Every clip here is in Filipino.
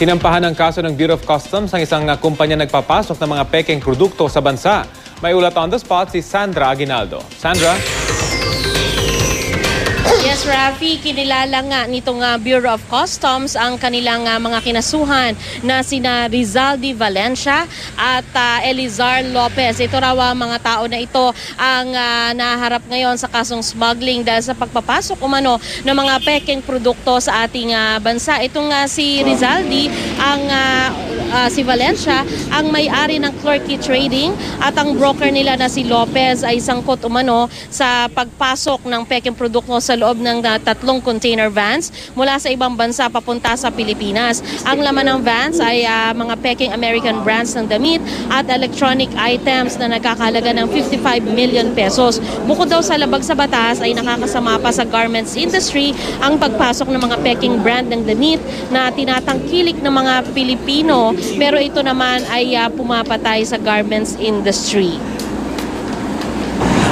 Kinampahan ng kaso ng Bureau of Customs ang isang uh, kumpanya nagpapasok ng mga pekeng produkto sa bansa. May ulat on the spot si Sandra Aguinaldo. Sandra? Yes, Rafi, kinilala nga nitong ah, Bureau of Customs ang kanilang ah, mga kinasuhan na sina Rizaldi Valencia at ah, Elizar Lopez. Ito raw ang mga tao na ito ang ah, naharap ngayon sa kasong smuggling dahil sa pagpapasok umano ng mga pekeng produkto sa ating ah, bansa. Itong nga si Rizaldi, ang ah, ah, si Valencia, ang may-ari ng Clerky Trading at ang broker nila na si Lopez ay sangkot umano sa pagpasok ng pekeng produkto sa loob ng ah, tatlong container vans mula sa ibang bansa papunta sa Pilipinas. Ang laman ng vans ay ah, mga peking American brands ng damit at electronic items na nagkakalaga ng 55 million pesos. Bukod daw sa labag sa batas ay nakakasama pa sa garments industry ang pagpasok ng mga peking brand ng damit na tinatangkilik ng mga Pilipino pero ito naman ay ah, pumapatay sa garments industry.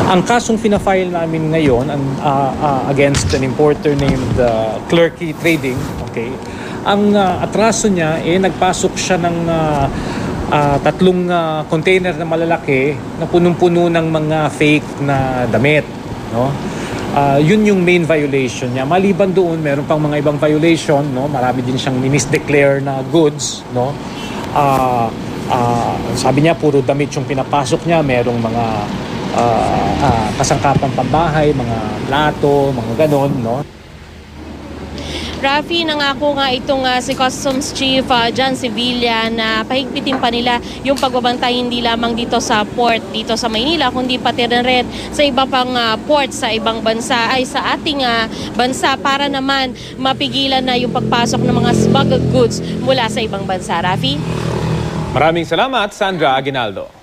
Ang kasong fina-file namin ngayon ang, ah, ah, against an importer named uh, Clerky Trading, okay, ang ah, atraso niya, eh, nagpasok siya ng ah, ah, tatlong ah, container na malalaki na punong-puno ng mga fake na damit. No? Ah, yun yung main violation niya. Maliban doon, meron pang mga ibang violation. No? Marami din siyang minisdeclare na goods. No? Ah, ah, sabi niya, puro damit yung pinapasok niya. Merong mga ah, ah, kasangkapang pambahay, mga plato, mga ganon, no? Rafi, nangako nga itong ah, si Customs Chief ah, John Sevilla na pahigpitin pa nila yung pagbabantay hindi lamang dito sa port dito sa Maynila kundi pati rin rin sa iba pang ah, port sa ibang bansa ay sa ating ah, bansa para naman mapigilan na yung pagpasok ng mga smuggled goods mula sa ibang bansa. Rafi? Maraming salamat, Sandra Aguinaldo.